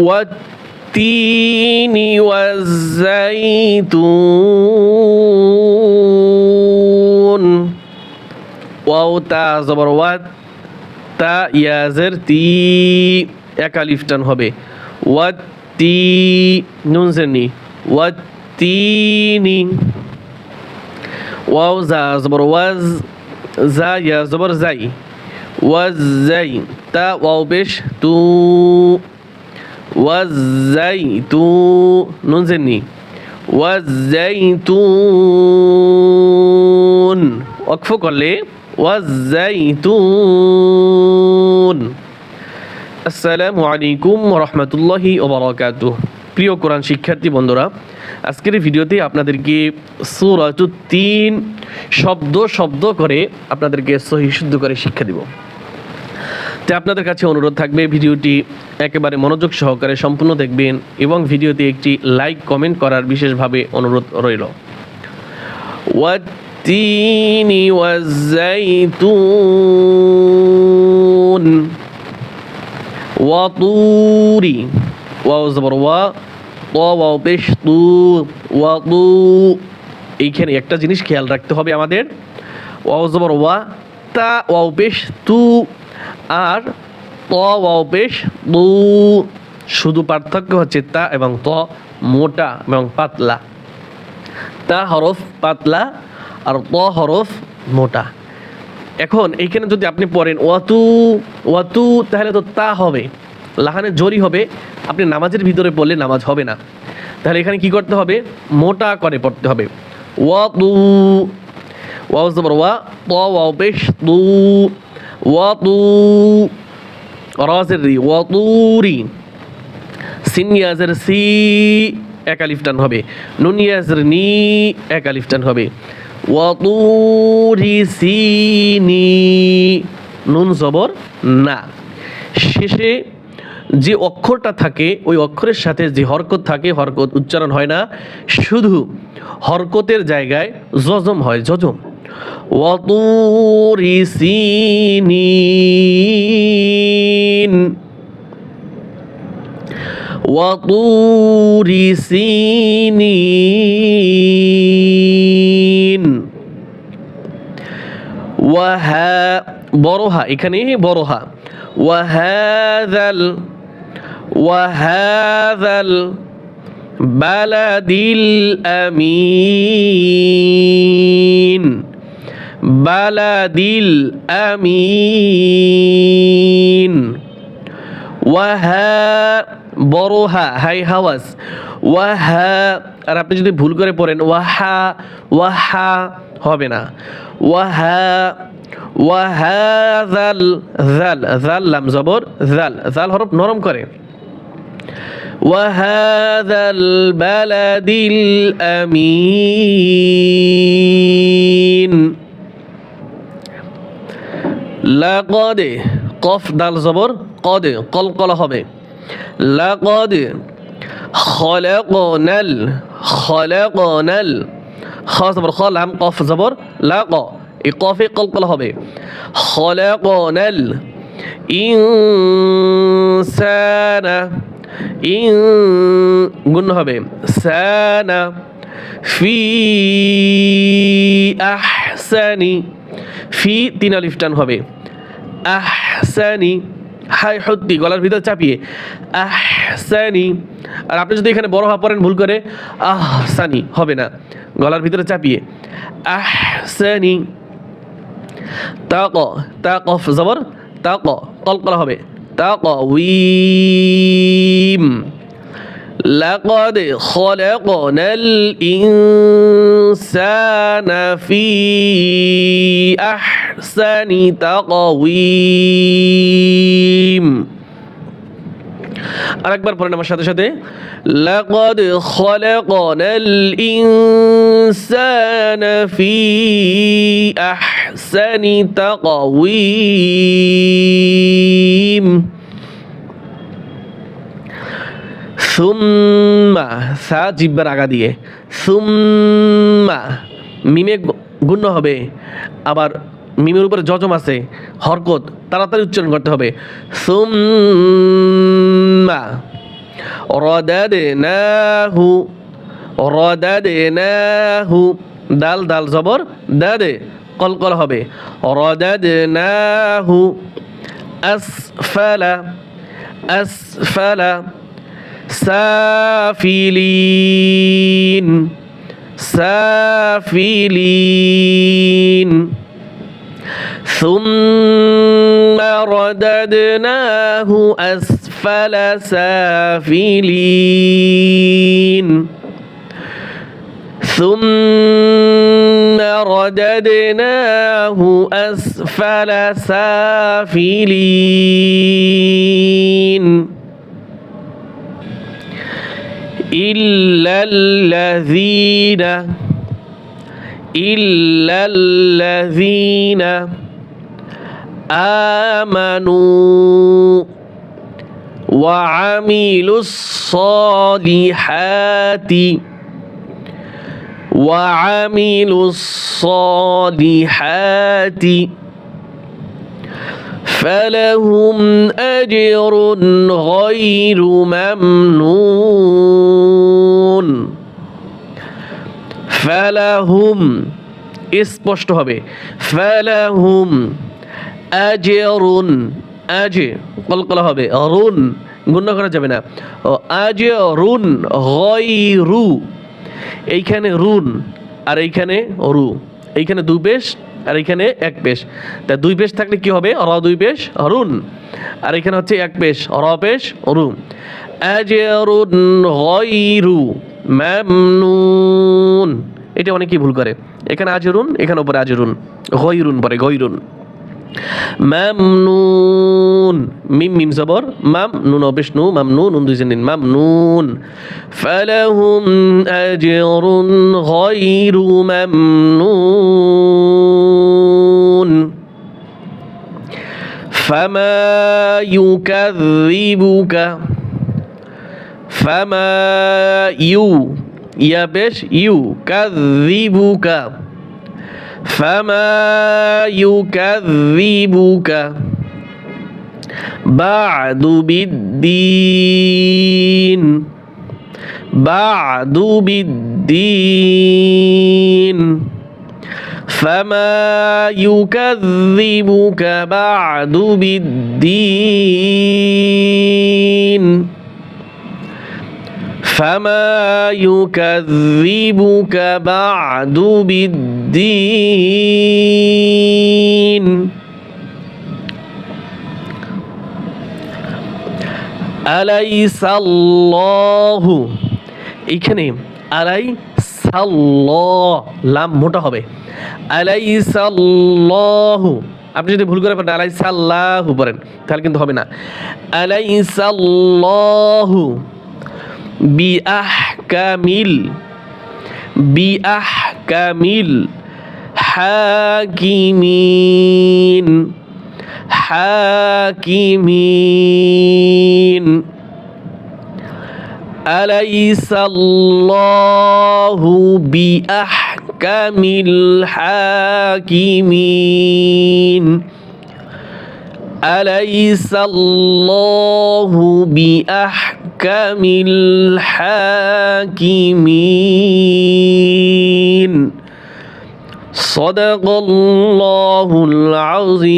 والتين والزيتون wow তা জবর ওয়াত তা ইয়াজের তি এক আলিফ টান হবে ওয়াত তি নুন জেনি ওয়াত তিনি ওয়াও জা জবর ওয়াজ জা ইয়া জবর জাই ওয়াজ জাই তা ওয়াও পেশ তু ওয়াজ জাই তুন অক্ফ করলে ওয়াজাইতুন আসসালামু আলাইকুম রহমতুল্লাহি ওবরাকাতু প্রিয় কোরআন শিক্ষার্থী বন্ধুরা, আজকের ভিডিওতে আপনাদেরকে সুরাতু তিন শব্দ শব্দ করে আপনাদেরকে সহি শুদ্ধ করে শিক্ষা দিব। তো আপনাদের কাছে অনুরোধ থাকবে ভিডিওটি একেবারে মনোযোগ সহকারে সম্পূর্ণ দেখবেন এবং ভিডিওতে একটি লাইক কমেন্ট করার বিশেষভাবে অনুরোধ রইল والتين والزيتون وطور واو زبر وا ط واو পেশ তু ওয়াতু এইখানে একটা জিনিস খেয়াল রাখতে হবে আমাদের ওয়াও জবর ওয়া তা ওয়াও পেশ তু আর ত ওয়াও পেশ তু শুধু পার্থক্য হচ্ছে তা এবং ত মোটা এবং পাতলা। তা হরফ পাতলা আর ত হরফ মোটা। এখন এইখানে যদি আপনি পড়েন ওয়াতু ওয়াতু তাহলে তো তা হবে। লাহানে জরি হবে। আপনি নামাজের ভিতরে পড়লে নামাজ হবে না। তাহলে এখানে কি করতে হবে? মোটা করে পড়তে হবে। ওয়াতু ওয়াও জবর ওয়া ত ওয়াও পেশ তু ওয়াতু রাজের রি ওয়াতুরি সিনিয়াজের সি এক আলিফ টান হবে নুনিয়াজের নি এক আলিফ টান হবে ওয়াতুরি সিনি, নুন জবর না। শেষে যে অক্ষরটা থাকে, ওই অক্ষরের সাথে যে হরকত থাকে, হরকত উচ্চারণ হয় না, শুধু হরকতের জায়গায় জজম হয় জজম ওয়াতুরি সিনিন وطور سينين وها বড়হা এখানে বড়হা وهذا ال وهذا البلد الأمين بلد الأمين ওয়াহা বড় হা হাই হাওয়াজ ওয়াহা আর আপনি যদি ভুল করে পড়েন ওয়াহা ওয়াহা হবে না ওয়াহা ওয়াহা জাল জাল জাল লাম জবর জাল জাল হরফ নরম করে وهذا البلد الأمين লাকদে কফ দাল জবর, কদে, কলকলা হবে। লাকদে খলকনাল খলকনাল। খ জবর, খ, লাম, কফ জবর, লাক। এই কফে কলকলা হবে। খলকনাল, ইনসানা, ইন গুণ হবে। সানা, ফি আহসানি, ফি তিন আলিফ টান হবে। আহসানি হাই সত্যি গলার ভিতর চাপিয়ে আহসানি আর আপনি যদি এখানে বড় হওয়া পড়েন ভুল করে আহসানি হবে না গলার ভিতরে চাপিয়ে আহসানি তাক তাক জবর তাক কলকলা হবে তাক উইম لقد خلقنا الإنسان في أحسن تقويم আরেকবার পড়েন আমার সাথে সাথে لقد خلقنا الإنسان في أحسن تقويم সুম্মা সা জিব্বার আগা দিয়ে সুম্মা মিমে গুণ্য হবে আবার মিমের উপরে জজম আছে, হরকত, তাড়াতাড়ি উচ্চারণ করতে হবে। সুম্মা রদাদনাহু রদাদনাহু দাল দাল, জবর কল কল হবে। রদাদনাহু আসফালা আসফালা, সাফিলিন সাফিলিন। ثم رددناه أسفل سافلين. ثم رددناه أسفل سافلين. إلا الذين إلا الذين آمنوا وعملوا الصالحات وعملوا الصالحات فلهم أجر غير ممنون ফালাহুম স্পষ্ট হবে ফালাহুম আজরুন, আজে, কলকলা হবে, রুন গুণ করা যাবে না। ও আজে রুন গয়রু, এইখানে রুন, আর এইখানে রু। এইখানে দুই পেশ, আর এইখানে এক পেশ। তা দুই পেশ থাকলে কি হবে? র দুই পেশ, রুন। আর এখানে হচ্ছে এক পেশ, র পেশ, রু। আজরুন, গয়রু, মামনুন। এটা অনেকেই ভুল করে। এখানে আজরুন, এখানে উপরে আজরুন। গয়রুন পরে, গয়রুন। মামনুন মিম মিম জবর মাম নুন বিষ্ণু মামনুন নুন দুই নিন মামনুন ফালাহুম আজরুন গায়রু মামনুন ফামা ইউকাযযিবুকা ফামা ইউ ইয়া বেশ فما يكذبك بعد بالدين بعد بالدين فما يكذبك بعد بالدين فما يكذبك بعد بالدين أليس الله এইখানে আলাই সাল্লাহ লাম মোটা হবে আলাই সাল্লাহু আপনি যদি ভুল করে পারেন আলাই সাল্লাহু পড়েন তাহলে কিন্তু হবে না আলাই সাল্লাহু বিআহকামিল বিআহকামিল হাকিমিন হাকিমিন أليس الله بأحكم الحاكمين أليس الله بأحكم الحاكمين؟ صدق الله العظيم.